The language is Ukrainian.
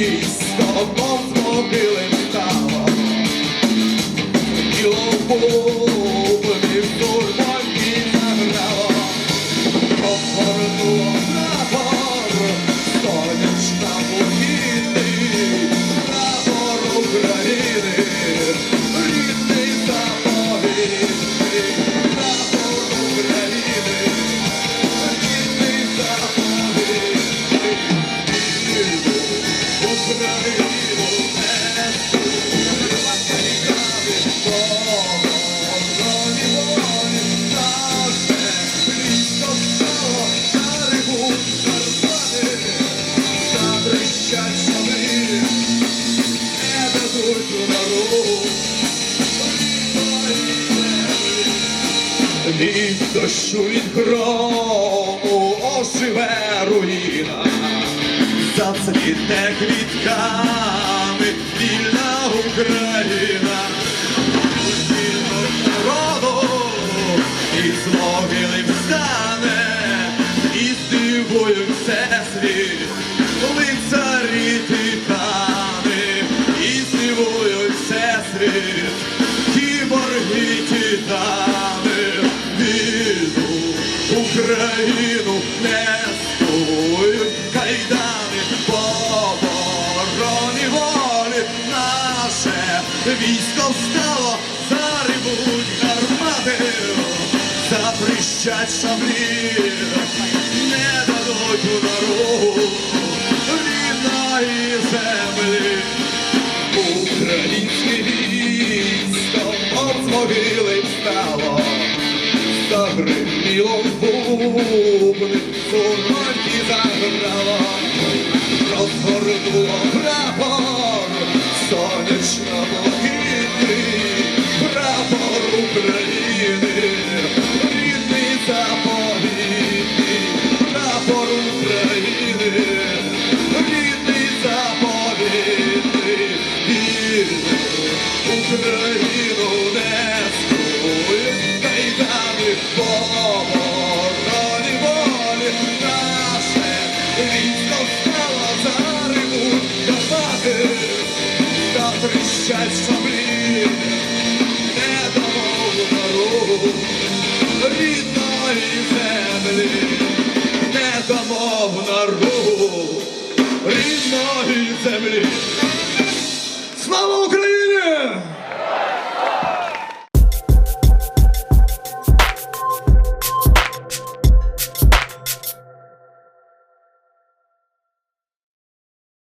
Feliz. Від дощу від грому оживе руїна зацвіте квітками вільна Україна, вільно народу і з могили встане, і здивують все світ, лицарі титани, і здивують все Україну нестують кайдани, по волі наше військо встало, зарибуть гармати, заприщать шаблі, не дадуть удару рідної землі. Українське військо от могили встало, загриміло бубни, фронті заграло, розгорнуло прапор, сонячно блакитний, прапор України, рідний заповітний, прапор України, рідний заповітний, вільну Україну не тріщать шаблі не дамо удару рідної землі не дамо нару рідної землі Слава Україні!